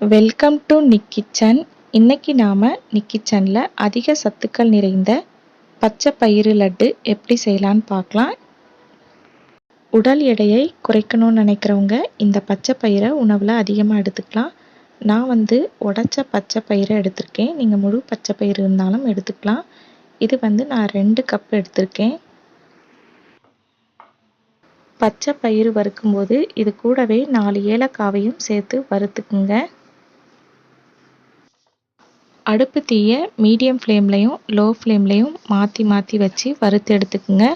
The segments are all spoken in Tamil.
வெல்கம் டு நிக் கிச்சன் இன்னைக்கு நாம் நிக் கிச்சனில் அதிக சத்துக்கள் நிறைந்த பச்சை பயிறு லட்டு எப்படி செய்யலான்னு பார்க்கலாம். உடல் எடையை குறைக்கணும்னு நினைக்கிறவங்க இந்த பச்சை பயிரை உணவில் அதிகமாக எடுத்துக்கலாம். நான் வந்து உடச்ச பச்சை பயிரை எடுத்திருக்கேன். நீங்கள் முழு பச்சை பயிறு இருந்தாலும் எடுத்துக்கலாம். இது வந்து நான் ரெண்டு கப் எடுத்திருக்கேன். பச்சை பயிறு வறுக்கும்போது இது கூடவே நாலு ஏலக்காவையும் சேர்த்து வறுத்துக்குங்க. அடுப்பு தீயை மீடியம் ஃப்ளேம்லேயும் லோ ஃப்ளேம்லேயும் மாற்றி மாற்றி வச்சு வறுத்து எடுத்துக்கோங்க.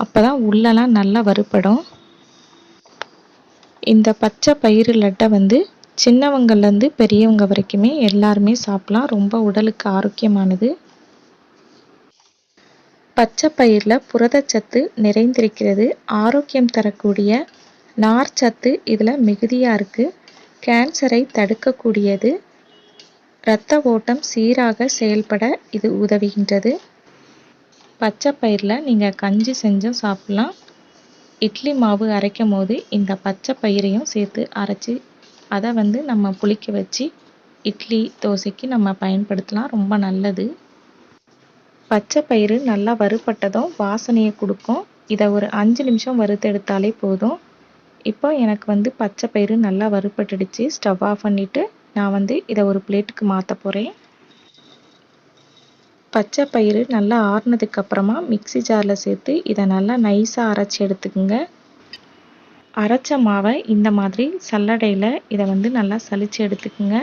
அப்போ தான் உள்ளெல்லாம் நல்லா வறுப்படும் இந்த பச்சை பயிறு லட்டை வந்து சின்னவங்கள்லேருந்து பெரியவங்க வரைக்குமே எல்லாருமே சாப்பிட்லாம். ரொம்ப உடலுக்கு ஆரோக்கியமானது. பச்சை பயிரில் புரதச்சத்து நிறைந்திருக்கிறது. ஆரோக்கியம் தரக்கூடிய நார்ச்சத்து இதில் மிகுதியாக இருக்குது கேன்சரை தடுக்கக்கூடியது. இரத்த ஓட்டம் சீராக செயல்பட இது உதவுகின்றது. பச்சை பயிரில் நீங்கள் கஞ்சி செஞ்சும் சாப்பிட்லாம். இட்லி மாவு அரைக்கும் போது இந்த பச்சை பயிரையும் சேர்த்து அரைச்சி அதை வந்து நம்ம புளிக்க வச்சு இட்லி தோசைக்கு நம்ம பயன்படுத்தலாம். ரொம்ப நல்லது. பச்சை பயிறு நல்லா வறுபட்டதும் வாசனையை கொடுக்கும். இதை ஒரு அஞ்சு நிமிஷம் வறுத்தெடுத்தாலே போதும். இப்போ எனக்கு வந்து பச்சை பயிறு நல்லா வறுபட்டுடுச்சு. ஸ்டவ் ஆஃப் பண்ணிவிட்டு நான் வந்து இதை ஒரு பிளேட்டுக்கு மாற்ற போகிறேன் பச்சை பயிறு நல்லா ஆறுனதுக்கு அப்புறமா மிக்சி ஜாரில் சேர்த்து இதை நல்லா நைஸாக அரைச்சி எடுத்துக்கோங்க. அரைச்ச மாவை இந்த மாதிரி சல்லடையில் இதை வந்து நல்லா சலித்து எடுத்துக்கோங்க.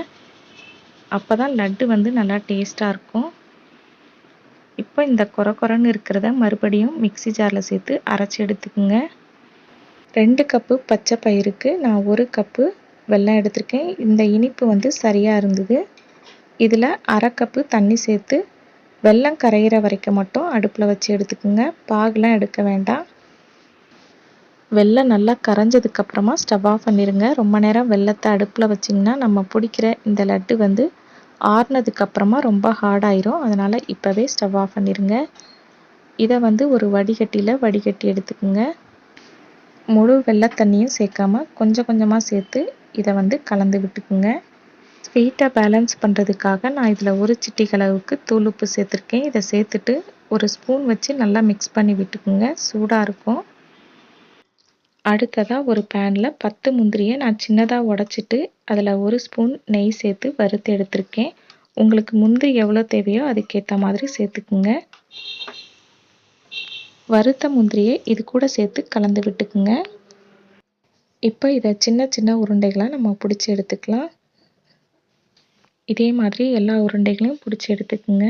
அப்போ தான் லட்டு வந்து நல்லா டேஸ்ட்டாக இருக்கும். இப்போ இந்த குறை குறைன்னு இருக்கிறத மறுபடியும் மிக்சி ஜாரில் சேர்த்து அரைச்சி எடுத்துக்கோங்க. ரெண்டு கப்பு பச்சை பயிருக்கு நான் ஒரு கப்பு வெல்லம் எடுத்திருக்கேன். இந்த இனிப்பு வந்து சரியாக இருந்தது. இதில் அரை கப்பு தண்ணி சேர்த்து வெல்லம் கரையிற வரைக்கும் மட்டும் அடுப்பில் வச்சு எடுத்துக்கோங்க. பாகுலாம் எடுக்க வேண்டாம். வெல்லம் நல்லா கரைஞ்சதுக்கப்புறமா ஸ்டவ் ஆஃப் பண்ணிடுங்க ரொம்ப நேரம் வெள்ளத்தை அடுப்பில் வச்சிங்கன்னா நம்ம பிடிக்கிற இந்த லட்டு வந்து ஆறுனதுக்கப்புறமா ரொம்ப ஹார்டாயிரும் அதனால் இப்போவே ஸ்டவ் ஆஃப் பண்ணிடுங்க இதை வந்து ஒரு வடிகட்டியில் வடிகட்டி எடுத்துக்கோங்க. முழு வெள்ளை தண்ணியும் சேர்க்காம கொஞ்சம் கொஞ்சமாக சேர்த்து இதை வந்து கலந்து விட்டுக்குங்க. ஸ்வீட்டை பேலன்ஸ் பண்ணுறதுக்காக நான் இதில் ஒரு சிட்டிகளவுக்கு தூள் உப்பு சேர்த்துருக்கேன். இதை சேர்த்துட்டு ஒரு ஸ்பூன் வச்சு நல்லா மிக்ஸ் பண்ணி விட்டுக்குங்க. சூடாக இருக்கும். அடுத்ததாக ஒரு பேனில் பத்து முந்திரியை நான் சின்னதாக உடச்சிட்டு அதில் ஒரு ஸ்பூன் நெய் சேர்த்து வறுத்து எடுத்திருக்கேன். உங்களுக்கு முந்திரி எவ்வளோ தேவையோ அதுக்கேற்ற மாதிரி சேர்த்துக்குங்க. வறுத்த முந்திரியை இது கூட சேர்த்து கலந்து விட்டுக்குங்க. இப்போ இதை சின்ன சின்ன உருண்டைகளாக நம்ம பிடிச்சி எடுத்துக்கலாம். இதே மாதிரி எல்லா உருண்டைகளையும் பிடிச்சி எடுத்துக்குங்க.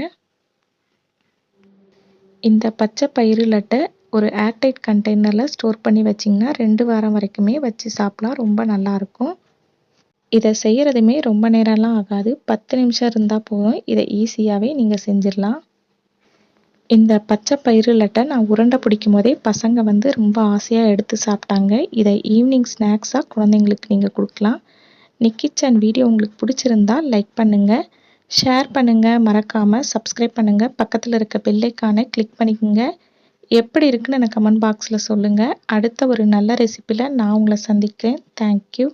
இந்த பச்சை பயிறு லட்டை ஒரு ஏர்டைட் கண்டெய்னரில் ஸ்டோர் பண்ணி வச்சிங்கன்னா ரெண்டு வாரம் வரைக்குமே வச்சு சாப்பிட்லாம். ரொம்ப நல்லாயிருக்கும் இதை செய்கிறதுமே ரொம்ப நேரம்லாம் ஆகாது. பத்து நிமிஷம் இருந்தால் போதும். இதை ஈஸியாகவே நீங்கள் செஞ்சிடலாம். இந்த பச்சை பயிறு லட்டை நான் உருண்டை பிடிக்கும் போதே பசங்க வந்து ரொம்ப ஆசையாக எடுத்து சாப்பிட்டாங்க. இதை ஈவினிங் ஸ்நாக்ஸாக குழந்தைங்களுக்கு நீங்கள் கொடுக்கலாம். நிக் கிச்சன் வீடியோ உங்களுக்கு பிடிச்சிருந்தா லைக் பண்ணுங்கள் ஷேர் பண்ணுங்கள் மறக்காமல் சப்ஸ்கிரைப் பண்ணுங்கள் பக்கத்தில் இருக்க பெல்லைக்கானை கிளிக் பண்ணிக்கோங்க. எப்படி இருக்குன்னு எனக்கு கமெண்ட் பாக்ஸில் சொல்லுங்கள் அடுத்த ஒரு நல்ல ரெசிப்பியில் நான் உங்களை சந்திக்கிறேன். தேங்க்யூ